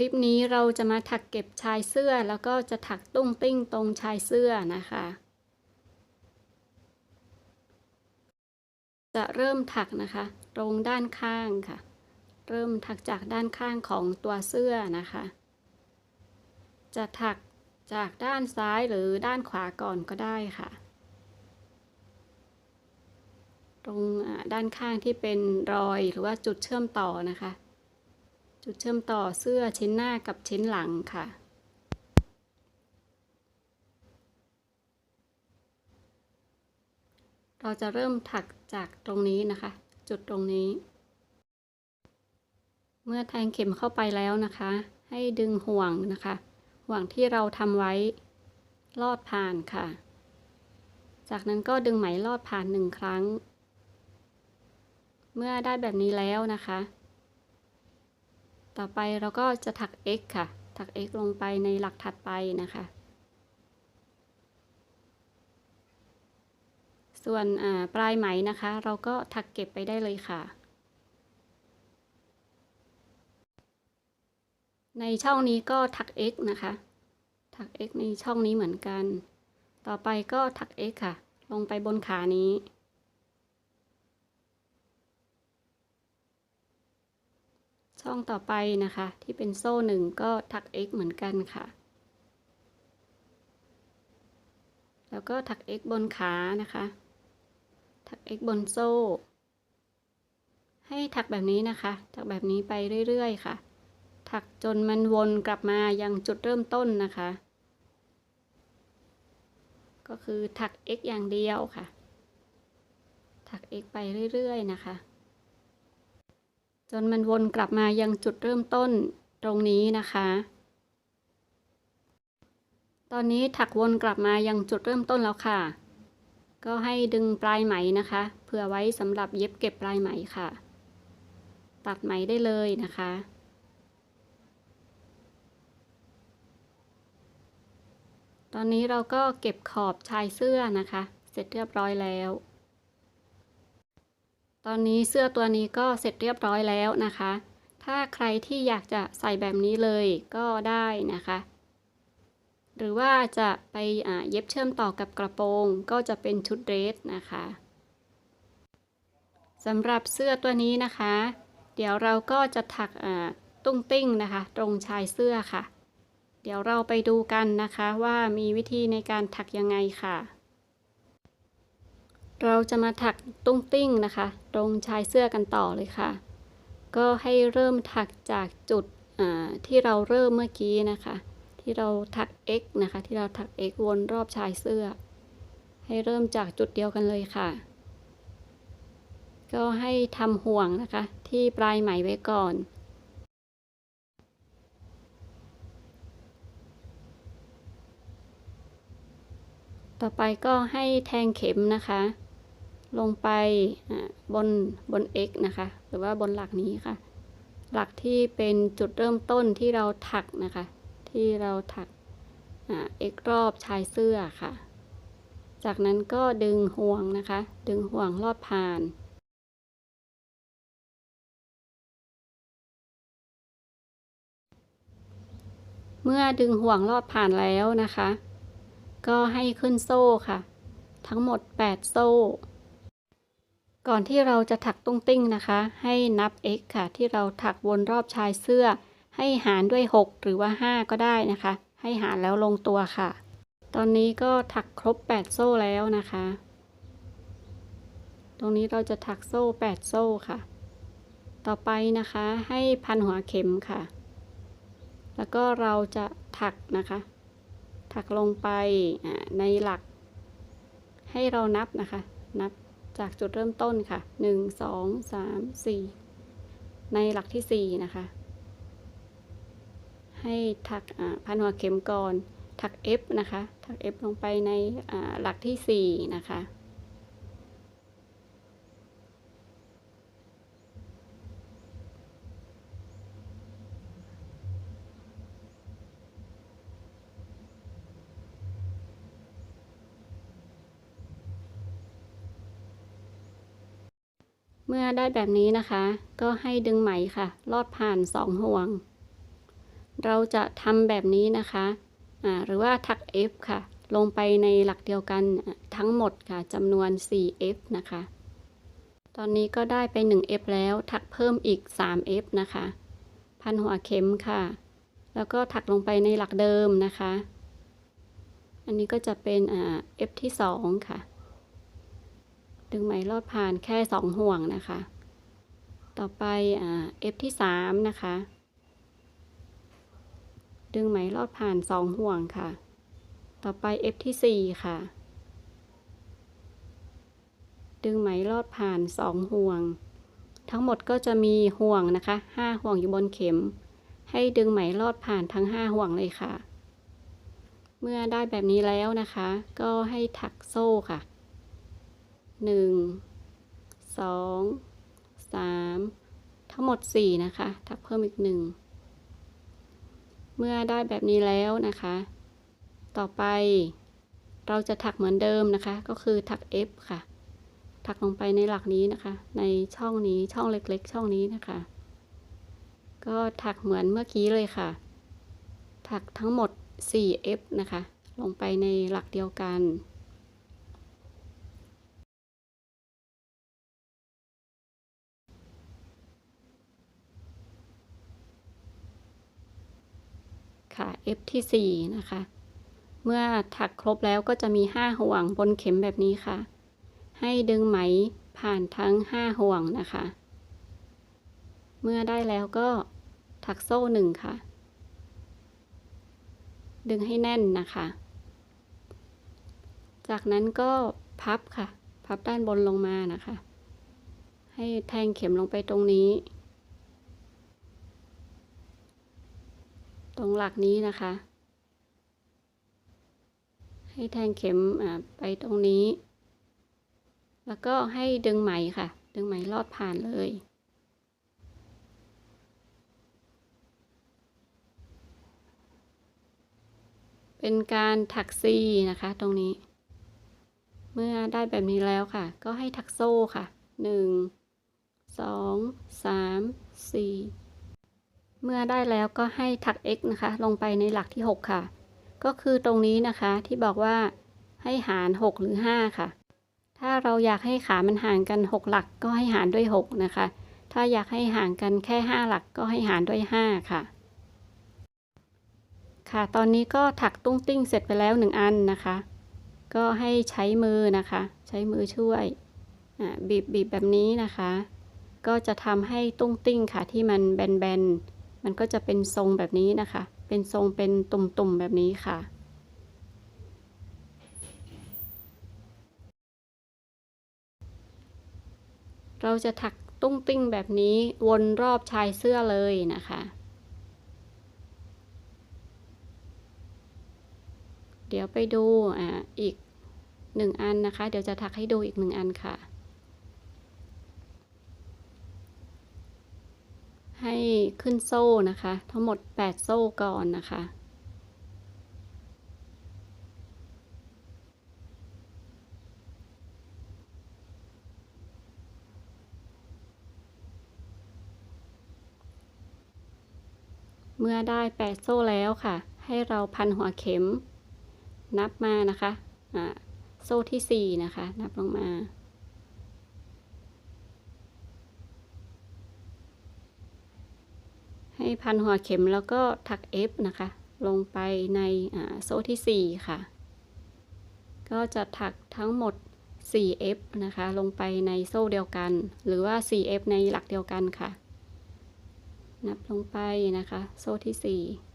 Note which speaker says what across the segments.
Speaker 1: ลิปนี้เราจะมาถักเก็บชายเสื้อแล้วก็จะถักตุ้งติ้งตรงชายเสื้อนะคะ จะเริ่มถักนะคะ ตรงด้านข้างค่ะ เริ่มถักจากด้านข้างของตัวเสื้อนะคะ จะถักจากด้านซ้ายหรือด้านขวาก่อนก็ได้ค่ะ ตรงด้านข้างที่เป็นรอยหรือว่าจุดเชื่อมต่อนะคะ จุดเชื่อมต่อเสื้อชิ้นหน้ากับชิ้นหลังค่ะ เราจะเริ่มถักจากตรงนี้นะคะ จุดตรงนี้ เมื่อแทงเข็มเข้าไปแล้วนะคะ ให้ดึงห่วงนะคะ ห่วงที่เราทำไว้ลอดผ่านค่ะ จากนั้นก็ดึงไหมลอดผ่านหนึ่งครั้ง เมื่อได้แบบนี้แล้วนะคะ ต่อไปเราก็จะถัก x ค่ะ ถัก x ลงไปในหลักถัดไปนะคะ ส่วนปลายไหมนะคะ เราก็ถักเก็บไปได้เลยค่ะ ในช่องนี้ก็ถัก x นะคะ ถัก x ในช่องนี้เหมือนกัน ต่อไปก็ถัก x ค่ะ ลงไปบนขานี้ ช่องต่อไปนะคะ ที่เป็นโซ่หนึ่งก็ถัก x เหมือนกันค่ะ แล้วก็ถัก x บนขานะคะ ถัก x บนโซ่ ให้ถักแบบนี้นะคะ ถักแบบนี้ไปเรื่อยๆค่ะ ถักจนมันวนกลับมายังจุดเริ่มต้นนะคะ ก็คือถัก x อย่างเดียวค่ะ ถัก x ไปเรื่อยๆนะคะ จนมันวนกลับมายังจุดเริ่มต้นตรงนี้นะคะ ตอนนี้ถักวนกลับมายังจุดเริ่มต้นแล้วค่ะ ก็ให้ดึงปลายไหมนะคะเพื่อไว้สำหรับเย็บเก็บปลายไหมค่ะ ตัดไหมได้เลยนะคะตอนนี้เราก็เก็บขอบชายเสื้อนะคะ เสร็จเรียบร้อยแล้ว ตอนนี้เสื้อตัวนี้ก็เสร็จเรียบร้อยแล้วนะคะ ถ้าใครที่อยากจะใส่แบบนี้เลยก็ได้นะคะ หรือว่าจะไปเย็บเชื่อมต่อกับกระโปรงก็จะเป็นชุดเดรสนะคะสำหรับเสื้อตัวนี้นะคะ เดี๋ยวเราก็จะถักตุ้งติ้งนะคะ ตรงชายเสื้อค่ะ เดี๋ยวเราไปดูกันนะคะว่ามีวิธีในการถักยังไงค่ะ เราจะมาถักตุ้งติ้งนะคะ ตรงชายเสื้อกันต่อเลยค่ะ ก็ให้เริ่มถักจากจุดที่เราเริ่มเมื่อกี้นะคะ ที่เราถัก x นะคะ ที่เราถัก x วนรอบชายเสื้อ ให้เริ่มจากจุดเดียวกันเลยค่ะ ก็ให้ทำห่วงนะคะ ที่ปลายไหมไว้ก่อนต่อไปก็ให้แทงเข็มนะคะ ลงไปบนบน x นะคะ หรือว่าบนหลักนี้ค่ะ หลักที่เป็นจุดเริ่มต้นที่เราถักนะคะ ที่เราถัก x รอบชายเสื้อค่ะ จากนั้นก็ดึงห่วงนะคะ ดึงห่วงลอดผ่านเมื่อดึงห่วงลอดผ่านแล้วนะคะ ก็ให้ขึ้นโซ่ค่ะ ทั้งหมด 8 โซ่ ก่อนที่เราจะถักตุ้งติ้งนะคะ ให้นับ x ค่ะ ที่เราถักวนรอบชายเสื้อ ให้หารด้วย 6 หรือว่า 5 ก็ได้นะคะ ให้หารแล้วลงตัวค่ะ ตอนนี้ก็ถักครบ 8 โซ่แล้วนะคะ ตรงนี้เราจะถักโซ่ 8 โซ่ค่ะ ต่อไปนะคะให้พันหัวเข็มค่ะ แล้วก็เราจะถักนะคะ ถักลงไปในหลัก ให้เรานับนะคะ นับ จากจุดเริ่มต้นค่ะ 1 2 3 4 ในหลักที่ 4 นะคะ ให้ถักพันหัวเข็มก่อน ถัก F นะคะ ถัก F ลงไปในหลักที่ 4 นะคะ เมื่อได้แบบนี้นะคะ ก็ให้ดึงไหมค่ะ ลอดผ่านสองห่วง เราจะทำแบบนี้นะคะหรือว่าถัก F ค่ะ ลงไปในหลักเดียวกันทั้งหมดค่ะจำนวน 4F นะคะ ตอนนี้ก็ได้ไป 1F แล้วถักเพิ่มอีก 3F นะคะ พันหัวเข็มค่ะ แล้วก็ถักลงไปในหลักเดิมนะคะ อันนี้ก็จะเป็น F ที่ 2 ค่ะ ดึงไหมลอดผ่านแค่ 2 ห่วงนะคะ ต่อไปอ่า F ที่ 3 นะคะ ดึงไหมลอดผ่าน 2 ห่วงค่ะ ต่อไป F ที่ 4 ค่ะ ดึงไหมลอดผ่าน 2 ห่วง ทั้งหมดก็จะมีห่วงนะคะ 5 ห่วงอยู่บนเข็ม ให้ดึงไหมลอดผ่านทั้ง 5 ห่วงเลยค่ะ เมื่อได้แบบนี้แล้วนะคะ ก็ให้ถักโซ่ค่ะ 1 2 3ทั้งหมด4นะคะถักเพิ่มอีก1เมื่อได้แบบนี้แล้วนะคะ ต่อไปเราจะถักเหมือนเดิมนะคะ ก็คือถัก F ค่ะ ถักลงไปในหลักนี้นะคะ ในช่องนี้ช่องเล็กๆ ช่องนี้นะคะ ก็ถักเหมือนเมื่อกี้เลยค่ะ ถักทั้งหมด 4F นะคะ ลงไปในหลักเดียวกัน ค่ะ F ที่ 4 นะคะ เมื่อถักครบแล้วก็จะมี 5 ห่วงบนเข็มแบบนี้ค่ะ ให้ดึงไหมผ่านทั้ง 5 ห่วงนะคะ เมื่อได้แล้วก็ถักโซ่หนึ่งค่ะ ดึงให้แน่นนะคะ จากนั้นก็พับค่ะ พับด้านบนลงมานะคะ ให้แทงเข็มลงไปตรงนี้ ตรงหลักนี้นะคะ ให้แทงเข็มไปตรงนี้ แล้วก็ให้ดึงไหมค่ะ ดึงไหมลอดผ่านเลย เป็นการถักซีนะคะตรงนี้ เมื่อได้แบบนี้แล้วค่ะ ก็ให้ถักโซ่ค่ะ 1 2 3 4 เมื่อได้แล้วก็ให้ถัก x นะคะ ลงไปในหลักที่ 6 ค่ะ ก็คือตรงนี้นะคะที่บอกว่าให้หาร 6 หรือ 5 ค่ะ ถ้าเราอยากให้ขามันห่างกัน 6 หลักก็ให้หารด้วย 6 นะคะ ถ้าอยากให้ห่างกันแค่ 5 หลักก็ให้หารด้วย 5 ค่ะ ค่ะ ตอนนี้ก็ถักตุ้งติ้งเสร็จไปแล้ว 1 อันนะคะ ก็ให้ใช้มือนะคะ ใช้มือช่วยบีบบีบแบบนี้นะคะ ก็จะทำให้ตุ้งติ้งค่ะที่มันแบนๆ มันก็จะเป็นทรงแบบนี้นะคะ เป็นทรงเป็นตุ่มๆแบบนี้ค่ะ เราจะถักตุ้งติ้งแบบนี้วนรอบชายเสื้อเลยนะคะ เดี๋ยวไปดูอ่าอีกหนึ่งอันนะคะ เดี๋ยวจะถักให้ดูอีกหนึ่งอันค่ะ ให้ ขึ้นโซ่นะคะ ทั้งหมด 8 โซ่ก่อนนะคะ เมื่อได้ 8 โซ่แล้วค่ะ ให้เราพันหัวเข็ม นับมานะคะ โซ่ที่ 4 นะคะ นับลงมา ให้พันหัวเข็มแล้วก็ถัก F นะคะ ลงไปในโซ่ที่ 4 ค่ะ ก็จะถักทั้งหมด 4F นะคะ ลงไปในโซ่เดียวกัน หรือว่า 4F ในหลักเดียวกันค่ะ นับลงไปนะคะ โซ่ที่ 4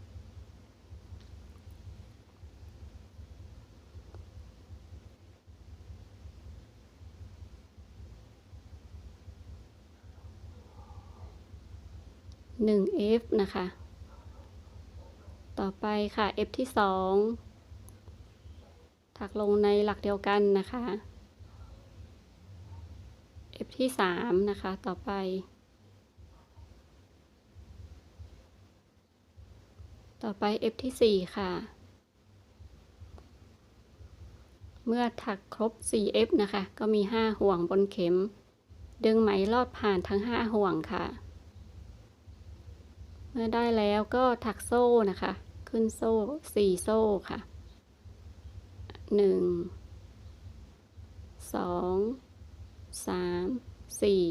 Speaker 1: หนึ่ง F นะคะ ต่อไปค่ะ F ที่สองถักลงในหลักเดียวกันนะคะ F ที่สามนะคะ ต่อไป ต่อไป F ที่สี่ค่ะ เมื่อถักครบ 4F นะคะ ก็มี 5 ห่วงบนเข็ม ดึงไหมลอดผ่านทั้ง 5 ห่วงค่ะ เมื่อได้แล้วก็ถักโซ่นะคะ ขึ้นโซ่สี่โซ่ค่ะหนึ่งสองสามสี่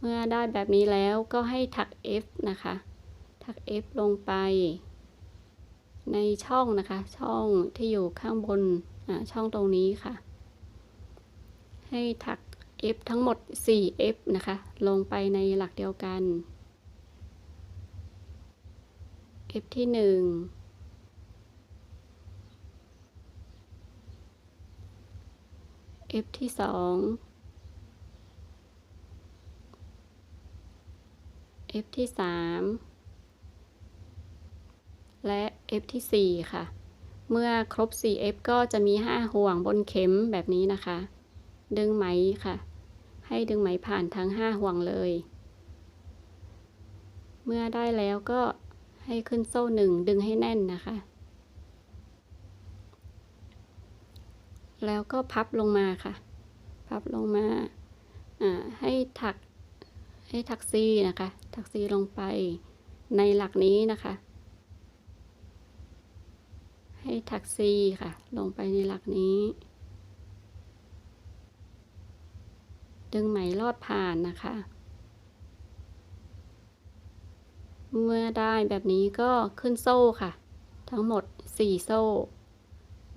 Speaker 1: เมื่อได้แบบนี้แล้วก็ให้ถัก F นะคะ ถัก F ลงไปในช่องนะคะ ช่องที่อยู่ข้างบนอ่าช่องตรงนี้ค่ะ ให้ถัก F ทั้งหมด 4F นะคะ ลงไปในหลักเดียวกัน F ที่1 F ที่2 F ที่3และ F ที่4ค่ะ เมื่อครบ 4F ก็จะมี 5 ห่วงบนเข็มแบบนี้นะคะ ดึงไหมค่ะ ให้ดึงไหมผ่านทั้ง 5 ห่วงเลย เมื่อได้แล้วก็ ให้ขึ้นโซ่หนึ่งดึงให้แน่นนะคะ แล้วก็พับลงมาค่ะ พับลงมาอ่าให้ถักให้ถักซีนะคะ ถักซีลงไปในหลักนี้นะคะ ให้ถักซีค่ะ ลงไปในหลักนี้ ดึงไหมลอดผ่านนะคะ เมื่อได้แบบนี้ก็ขึ้นโซ่ค่ะ ทั้งหมด 4 โซ่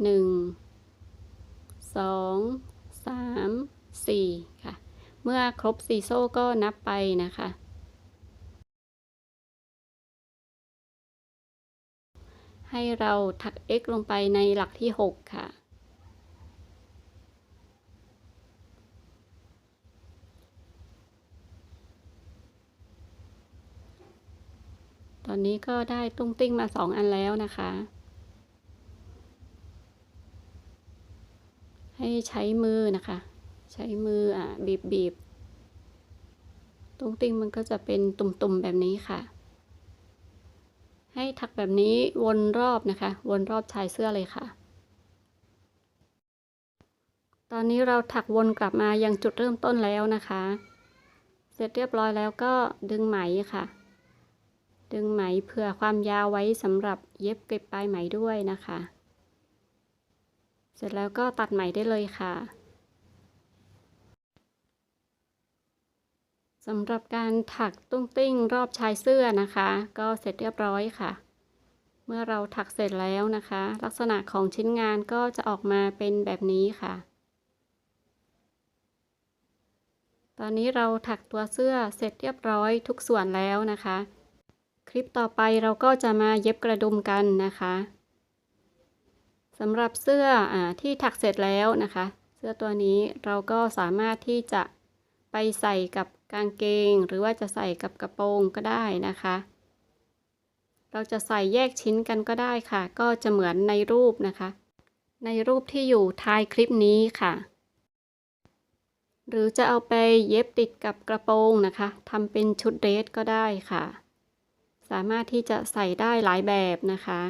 Speaker 1: 1 2 3 4 ค่ะ เมื่อครบ 4 โซ่ก็นับไปนะคะ ให้เราถัก x ลงไปในหลักที่ 6 ค่ะ ต อนนี้ก็ได้ตุ้งติ้งมาสองอันแล้วนะคะ ให้ใช้มือนะคะ ใช้มืออะบีบบีบตุ้งติ้งมันก็จะเป็นตุ่มๆแบบนี้ค่ะ ให้ถักแบบนี้วนรอบนะคะ วนรอบชายเสื้อเลยค่ะ ตอนนี้เราถักวนกลับมายังจุดเริ่มต้นแล้วนะคะ เสร็จเรียบร้อยแล้วก็ดึงไหมค่ะ ดึงไหมเผื่อความยาวไว้สำหรับเย็บเก็บปลายไหมด้วยนะคะ เสร็จแล้วก็ตัดไหมได้เลยค่ะสำหรับการถักตุ้งติ้งรอบชายเสื้อนะคะ ก็เสร็จเรียบร้อยค่ะ เมื่อเราถักเสร็จแล้วนะคะ ลักษณะของชิ้นงานก็จะออกมาเป็นแบบนี้ค่ะ ตอนนี้เราถักตัวเสื้อเสร็จเรียบร้อยทุกส่วนแล้วนะคะ คลิปต่อไปเราก็จะมาเย็บกระดุมกันนะคะสำหรับเสื้ออที่ถักเสร็จแล้วนะคะ เสื้อตัวนี้เราก็สามารถที่จะไปใส่กับกางเกง หรือว่าจะใส่กับกระโปรงก็ได้นะคะ เราจะใส่แยกชิ้นกันก็ได้ค่ะ ก็จะเหมือนในรูปนะคะ ในรูปที่อยู่ท้ายคลิปนี้ค่ะหรือจะเอาไปเย็บติดกับกระโปรงนะคะทำเป็นชุดเดรสก็ได้ค่ะ สามารถที่จะใส่ได้หลายแบบนะคะ